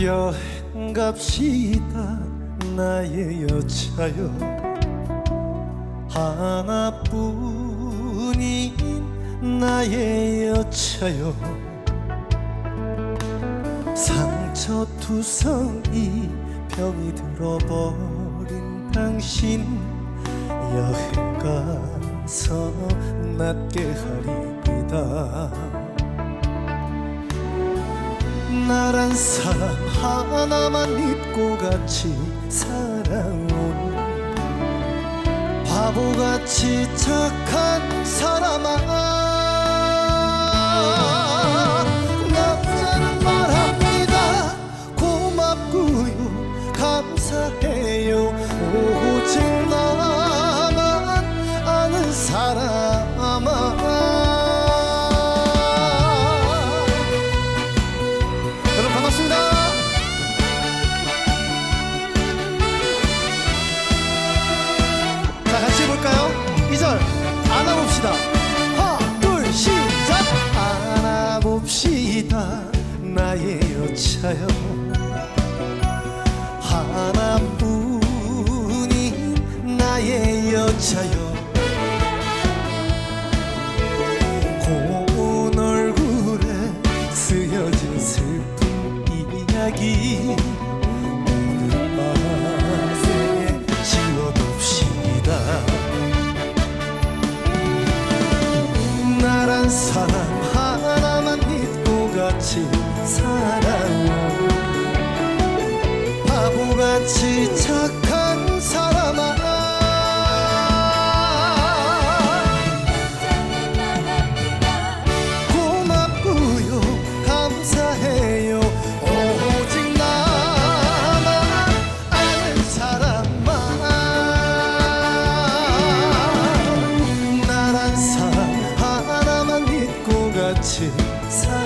여행 갑시다. 나의 여자여 하나뿐인 나의 여자여 상처 투성이 병이 들어버린 당신 여행 가서 낫게 하리이다 나란 사람 하나만 믿고 같이 살아온 바보같이 착한 사람아 여자여 하나뿐인 나의 여자여 같이 착한 사람아 고맙고요. 감사해요. 오직 나만 아는 사람만. 나란 사하 나만 믿고 같이 살